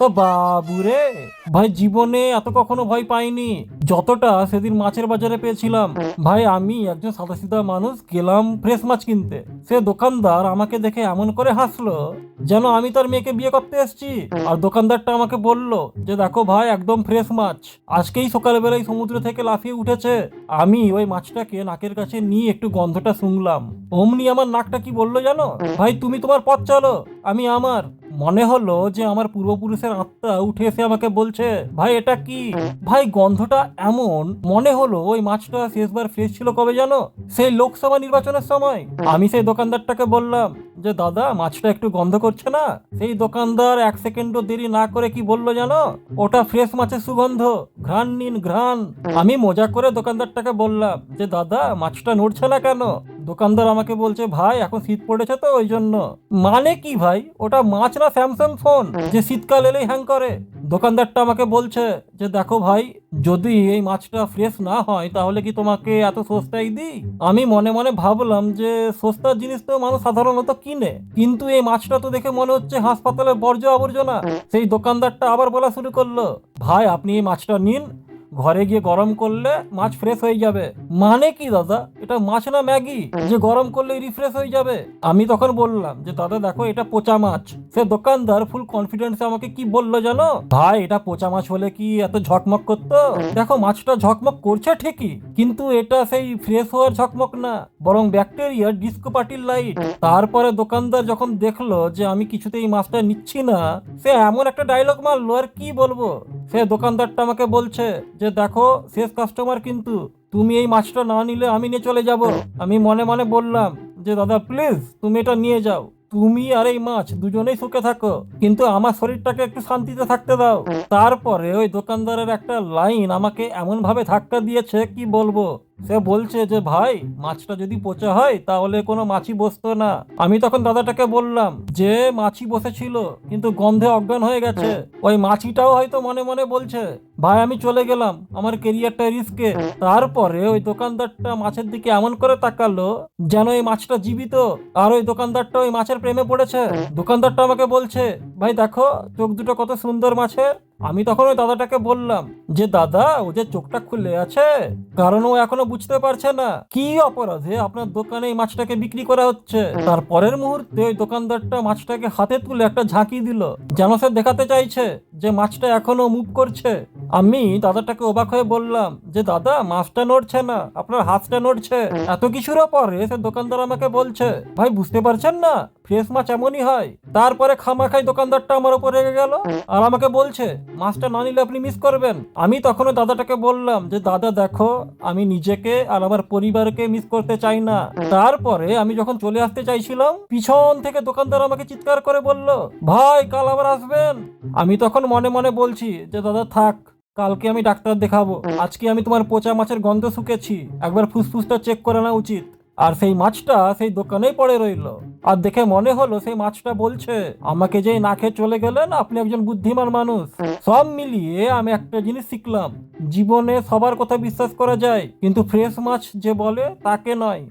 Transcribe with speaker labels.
Speaker 1: তো বাবুরে! ভাই, জীবনে এত কখনো ভয় পাইনি। যতটা সেদিন মাছের বাজারে পেয়েছিলাম। ভাই, আমি একজন সাদাসিধা মানুষ, গেলাম ফ্রেশ মাছ কিনতে। সে দোকানদার আমাকে দেখে এমন করে হাসলো যেন আমি তার মেয়েকে বিয়ে করতে এসেছি। আর দোকানদারটা আমাকে বলল যে, দেখো ভাই, একদম ফ্রেশ মাছ। আজকেই সকালবেলায় সমুদ্র থেকে লাফিয়ে উঠেছে। আমি ওই মাছটাকে নাকের কাছে নিয়ে একটু গন্ধটা শুনলাম। অমনি আমার নাকটা কি বলল জানো? ভাই, তুমি তোমার পথ চলো, আমি আমার। মনে হলো যে আমার পূর্বপুরুষের আত্মা উঠে এসে আমাকে বলছে, ভাই, এটা কি? ভাই, গন্ধটা এমন। মনে হলো ওই মাছটা শেষবার ফ্রেশ ছিল কবে জানো? সেই লোকসভা নির্বাচনের সময়। আমি সেই দোকানদারটাকে বললাম যে, দাদা, মাছটা একটু গন্ধ করছে না? সেই দোকানদার এক সেকেন্ডও দেরি না করে কি বলল জানো? ওটা ফ্রেশ মাছের সুগন্ধ। ঘ্রাণ নিন, ঘ্রাণ। আমি মজা করে দোকানদারটাকে বললাম যে, দাদা, মাছটা নড়ছে না কেন? দোকানদার আমাকে বলছে, ভাই, এখন শীত পড়েছে তো, ওই জন্য। মানে কি ভাই? ওটা মাছ না স্যামসাং ফোন, যে শীতকাল এলেই হ্যাং করে? দোকানদারটা আমাকে বলছে যে, দেখো ভাই, যদি এই মাছটা ফ্রেশ না হয়, তাহলে কি তোমাকে এত সস্তায় দিই? আমি মনে মনে ভাবলাম যে, সস্তার জিনিস তো মানুষ সাধারণত কিনে, কিন্তু এই মাছটা তো দেখে মনে হচ্ছে হাসপাতালের বর্জ্য আবর্জনা। সেই দোকানদারটা আবার বলা শুরু করল, ভাই, আপনি এই মাছটা নিন ঘরে গিয়ে গরম করলে মাছ ফ্রেশ হয়ে যাবে। মানে কি দাদা? এটা মাছ না ম্যাগি? যে গরম করলে রিফ্রেশ হয়ে যাবে। আমি তখন বললাম যে, দাদা, দেখো, এটা পচা মাছ। সে দোকানদার ফুল কনফিডেন্সে আমাকে কি বলল জানো? ভাই, এটা পচা মাছ হলে কি এত ঝকমক করতো? দেখো, মাছটা ঝকমক করছে ঠিকই, কিন্তু এটা সেই ফ্রেশ হওয়ার ঝকমক না, বরং ব্যাকটেরিয়ার ডিস্কো পার্টির লাইট তারপরে দোকানদার যখন দেখল যে, আমি কিছুতেই মাছটা নিচ্ছি না, সে এমন একটা ডায়লগ মারলো, আর কি বলব? সে দোকানদারটা আমাকে বলছে যে, দেখো, শেষ কাস্টমার কিন্তু তুমি এই মাছটা না নিলে আমি নিয়ে চলে যাব। আমি মনে মনে বললাম যে, দাদা প্লিজ তুমি এটা নিয়ে যাও। তুমি আর এই মাছ দুজনেই সুখে থাকো। কিন্তু আমার শরীরটাকে একটু শান্তিতে থাকতে দাও। তারপরে ওই দোকানদারের একটা লাইন আমাকে এমনভাবে ধাক্কা দিয়েছে, কি বলব? সে বলছে যে ভাই মাছটা যদি পচা হয় তাহলে কোনো মাছি বসতো না। আমি তখন দাদাটাকে বললাম যে মাছি বসেছিল কিন্তু গন্ধে অজ্ঞান হয়ে গেছে। ওই মাছিটাও হয়তো মনে মনে বলছে ভাই আমি চলে গেলাম আমার কেরিয়ারটা রিস্কে। তারপরে ওই দোকানদারটা মাছের দিকে এমন করে তাকালো যেন এই মাছটা জীবিত আর ওই দোকানদারটা ওই মাছের প্রেমে পড়েছে। দোকানদারটা আমাকে বলছে ভাই দেখো চোখ দুটো কত সুন্দর মাছের। আমি তখন ওই দাদাটাকে বললাম, যে দাদা, ও যে চোখটা খুলে আছে, কারণ ও এখনও বুঝতে পারছে না, কি অপরাধে আপনার দোকানে এই মাছটাকে বিক্রি করা হচ্ছে? তারপরের মুহূর্তে ওই দোকানদারটা মাছটাকে হাতে তুলে একটা ঝাঁকি দিল, যেন সে দেখাতে চাইছে যে মাছটা এখনও মুভ করছে। আমি দাদাটাকে অবাক হয়ে বললাম যে, দাদা, মাছটা নড়ছে না, আপনার হাতটা নড়ছে, এত কিছুরও পরে সে দোকানদার আমাকে বলছে, ভাই, বুঝতে পারছেন না, ফ্রেশ মাছ এমনই হয়। তারপরে খামাখাই দোকানদারটা আমার উপর রেগে গেল আর আমাকে বলছে, মাছটা না নিলে আপনি মিস করবেন। আমি তখন ওই দাদাটাকে বললাম যে, দাদা, দেখো, আমি নিজেকে আর আমার পরিবারকে মিস করতে চাই না। তারপরে আমি যখন চলে আসতে চাইছিলাম, পিছন থেকে দোকানদার আমাকে চিৎকার করে বলল, ভাই, কাল আবার আসবেন? আমি তখন মনে মনে বলছি যে, দাদা, থাক কালকে আমি ডাক্তার দেখাবো। আজকে আমি তোমার পচা মাছের গন্ধ শুকেছি। একবার ফুসফুসটা চেক করে নেওয়া উচিত। আর সেই মাছটা সেই দোকানেই পড়ে রইল। আর দেখে মনে হলো সেই মাছটা বলছে, আমাকে যেই না খেয়ে চলে গেলেন, আপনি একজন বুদ্ধিমান মানুষ। সব মিলিয়ে আমি একটা জিনিস শিখলাম। জীবনে সবার কথা বিশ্বাস করা যায়, কিন্তু ফ্রেশ মাছ যে বলে তাকে নয়।